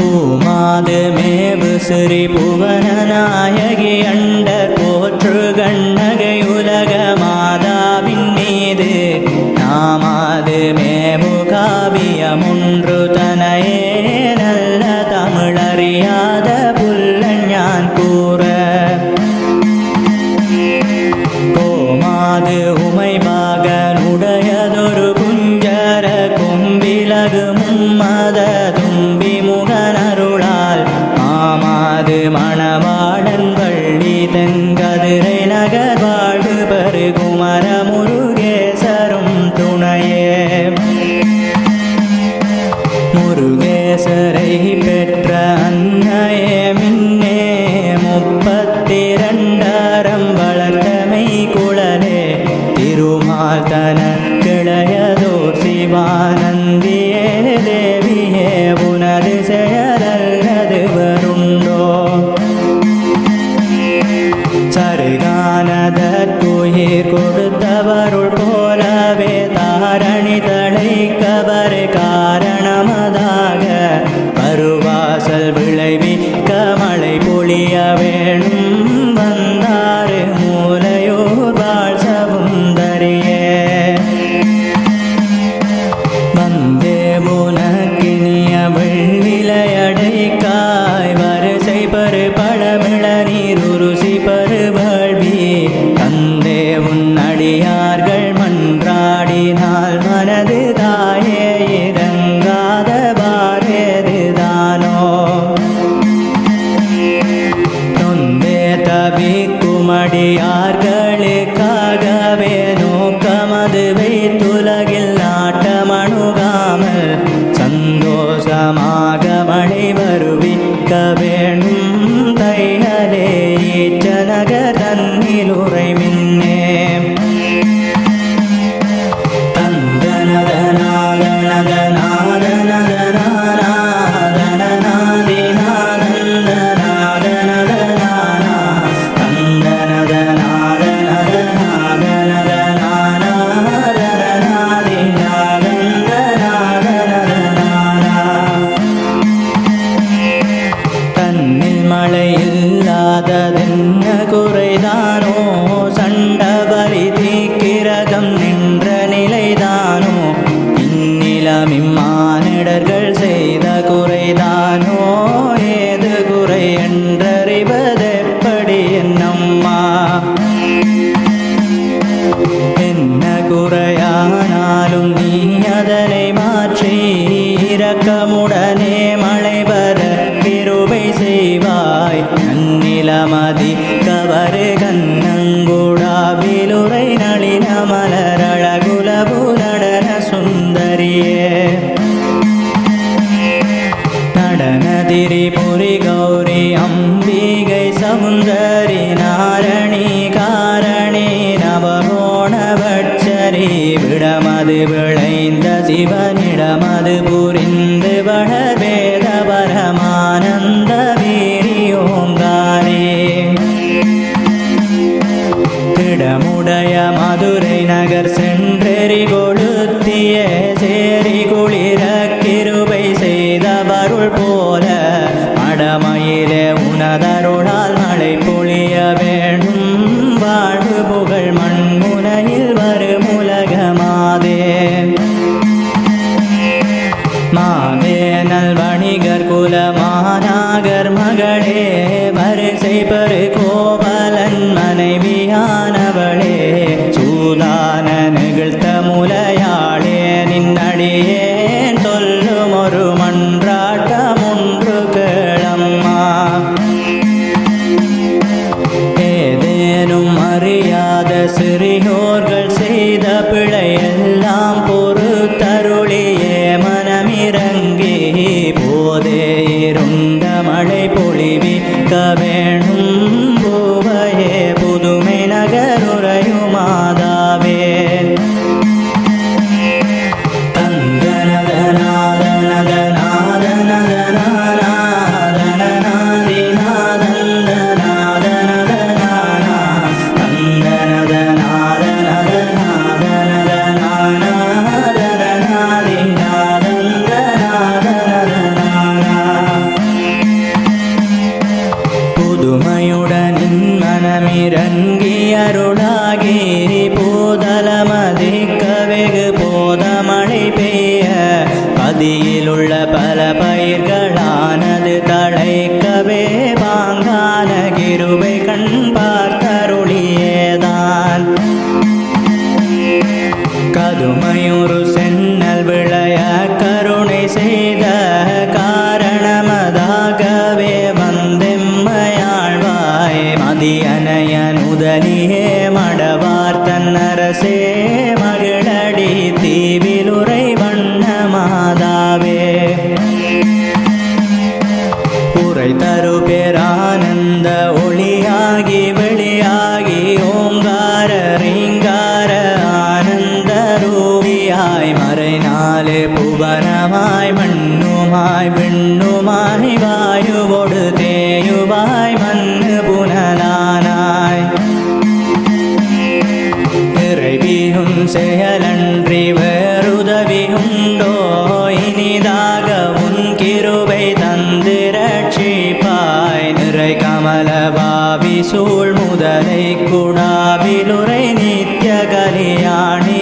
ഭൂമാതമേവ് Shri ഭുവനനായകി under விளைவே கமலபாவி சூழ் முதலை குடாவிலுரை நித்ய கலியாணி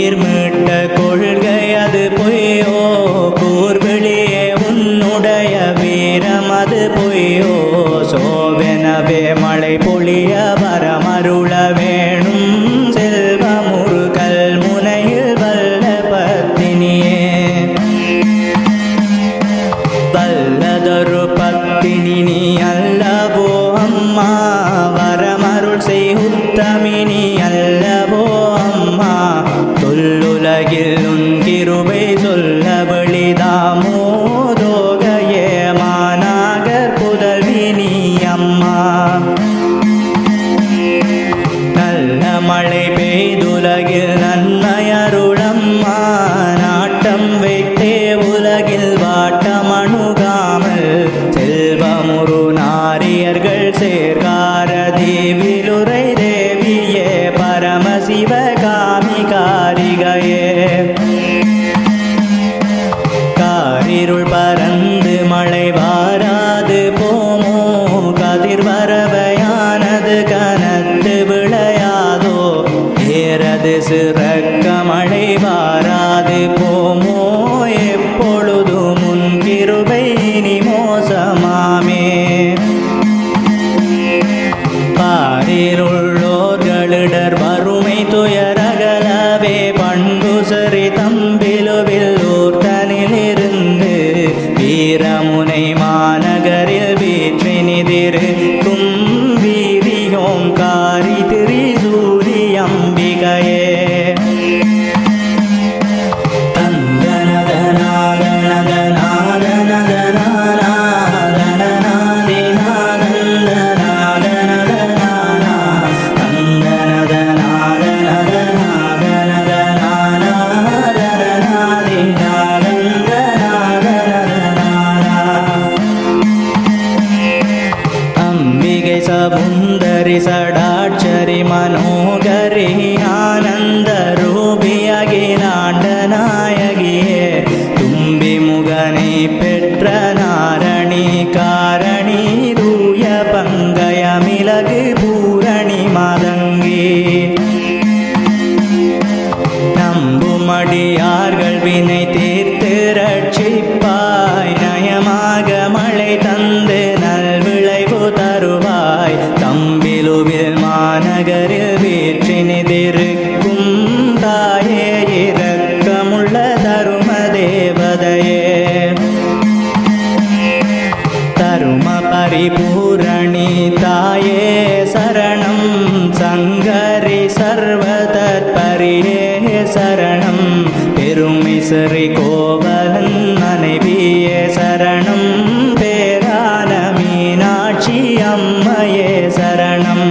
Irmã மாநகரில் வீற்றினிதிருக்கும் தாயே இரக்கமுள்ள தரும தேவதையே. தரும பரிபூரணி தாயே சரணம் சங்கரி சர்வதற்பரியே. சரணம் பெருமிசரி கோவலன் மனைவியே சரணம் பேரான மீனாட்சி அம்மையே சரணம்